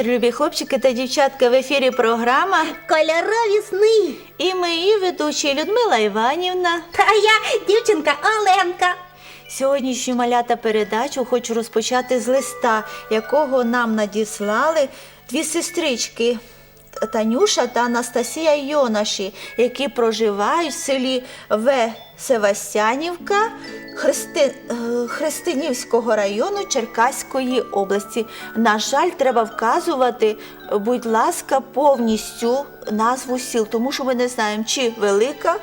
вечір, любі хлопчики та дівчатка. В ефірі програма. Кольорові сни. І ми її ведучі Людмила Іванівна. Та я дівчинка Оленка. Сьогоднішню малята передачу хочу розпочати з листа, якого нам надіслали дві сестрички. Танюша та Анастасія Йонаші, які проживають в селі В. Севастянівка Христи... е, Христинівського району Черкаської області. На жаль, треба вказувати, будь ласка, повністю назву сіл, тому що ми не знаємо, чи велика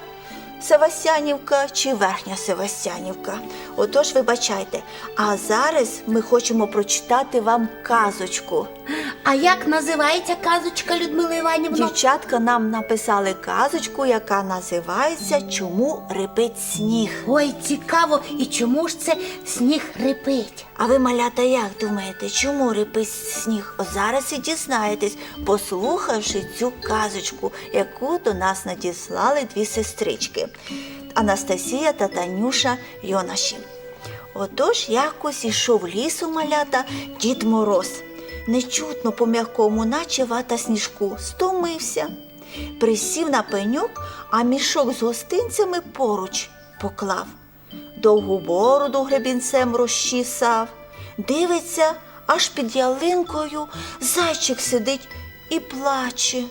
Севастянівка чи Верхня Севастянівка. Отож, вибачайте. А зараз ми хочемо прочитати вам казочку. А як називається казочка Людмила Іванівна? Дівчатка нам написали казочку, яка називається Чому рипить сніг. Ой, цікаво, і чому ж це сніг рипить? А ви, малята, як думаєте, чому рипить сніг? От зараз і дізнаєтесь, послухавши цю казочку, яку до нас надіслали дві сестрички Анастасія та Танюша Йонаші. Отож якось ішов лісу малята Дід Мороз. Нечутно по м'якому, наче вата сніжку, стомився. Присів на пеньок, а мішок з гостинцями поруч поклав. Довгу бороду гребінцем розчісав. Дивиться, аж під ялинкою зайчик сидить і плаче.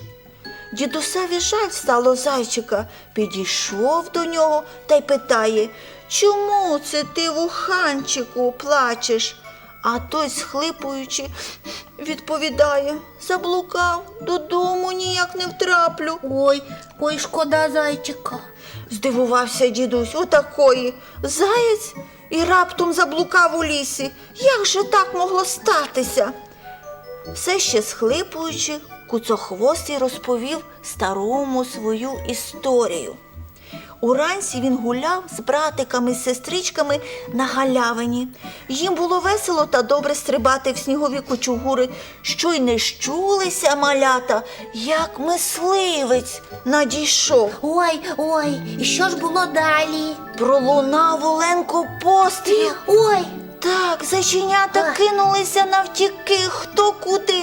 Дідусеві жаль стало зайчика, підійшов до нього та й питає, чому це ти вуханчику плачеш? А той, схлипуючи, відповідає, заблукав, додому ніяк не втраплю. Ой, ой, шкода зайчика. Здивувався дідусь, отакої. Заєць і раптом заблукав у лісі. Як же так могло статися? Все ще схлипуючи, куцохвостий розповів старому свою історію. Уранці він гуляв з братиками і сестричками на галявині. Їм було весело та добре стрибати в снігові кучугури, що й не щулися малята, як мисливець надійшов. Ой, ой, і що ж було далі? Пролунав Оленко постріл. Ой, Так, зайченята кинулися навтіки, хто куди.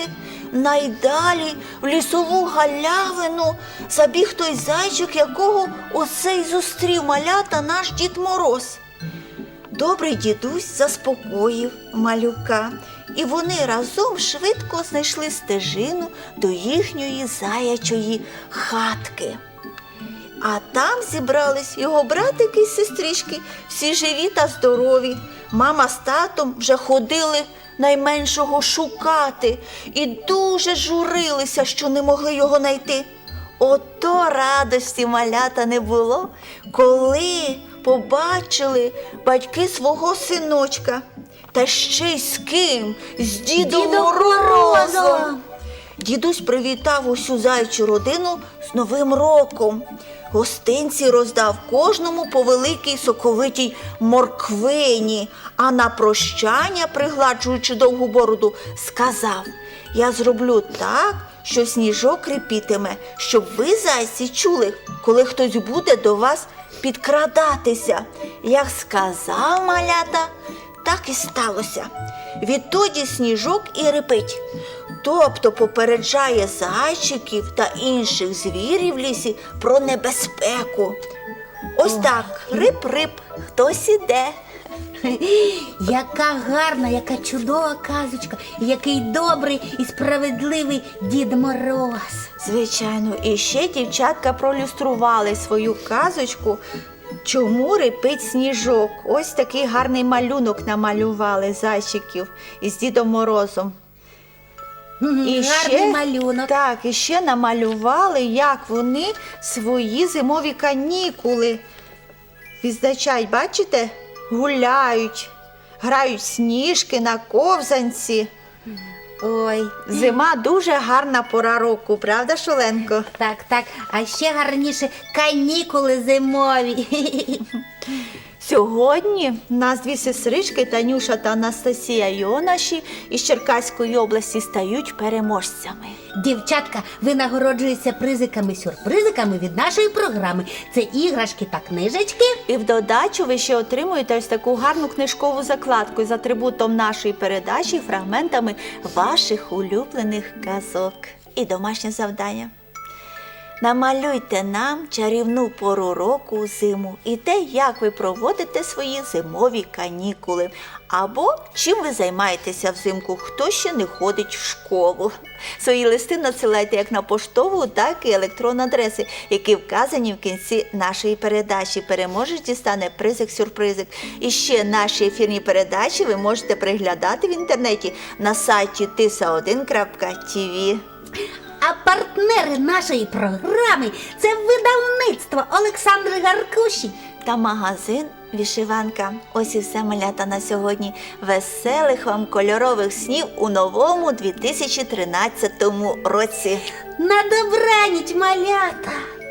Найдалі в лісову галявину забіг той зайчик, якого оце й зустрів малята наш Дід Мороз. Добрий дідусь заспокоїв малюка, і вони разом швидко знайшли стежину до їхньої заячої хатки. А там зібрались його братики і сестрички, всі живі та здорові. Мама з татом вже ходили найменшого шукати і дуже журилися, що не могли його знайти. Ото радості малята не було, коли побачили батьки свого синочка. Та ще й з ким? З Дідом, Дідом Морозом. Морозом. Дідусь привітав усю зайчу родину з Новим роком. Гостинці роздав кожному по великій соковитій морквині, а на прощання, пригладжуючи довгу бороду, сказав: Я зроблю так, що сніжок репітиме, щоб ви, зайці, чули, коли хтось буде до вас підкрадатися. Як сказав малята, так і сталося. Відтоді сніжок і репить. Тобто попереджає зайчиків та інших звірів в лісі про небезпеку. Ось так, рип-рип, хтось іде. яка гарна, яка чудова казочка, і який добрий і справедливий Дід Мороз. Звичайно, і ще дівчатка пролюстрували свою казочку. Чому рипить сніжок? Ось такий гарний малюнок намалювали зайчиків із Дідом Морозом. І Гарний ще, малюнок. Так, і ще намалювали, як вони свої зимові канікули відзначають, бачите? Гуляють, грають в сніжки на ковзанці. Ой, Зима дуже гарна пора року, правда, Шоленко? так, так. А ще гарніше канікули зимові. Сьогодні нас дві сестрички Танюша та Анастасія Йонаші із Черкаської області стають переможцями. Дівчатка, ви нагороджуєтеся призиками-сюрпризиками від нашої програми. Це іграшки та книжечки. І в додачу ви ще отримуєте ось таку гарну книжкову закладку з атрибутом нашої передачі, фрагментами ваших улюблених казок. І домашнє завдання. Намалюйте нам чарівну пору року зиму і те, як ви проводите свої зимові канікули, або чим ви займаєтеся взимку, хто ще не ходить в школу. Свої листи надсилайте як на поштову, так і електронні адреси, які вказані в кінці нашої передачі. Переможець дістане призик-сюрпризик. І ще наші ефірні передачі ви можете переглядати в інтернеті на сайті tisa1.tv. А партнери нашої програми це видавництво Олександри Гаркуші. та магазин Вішиванка. Ось і все малята на сьогодні. Веселих вам кольорових снів у новому 2013 році. На добраніч, малята!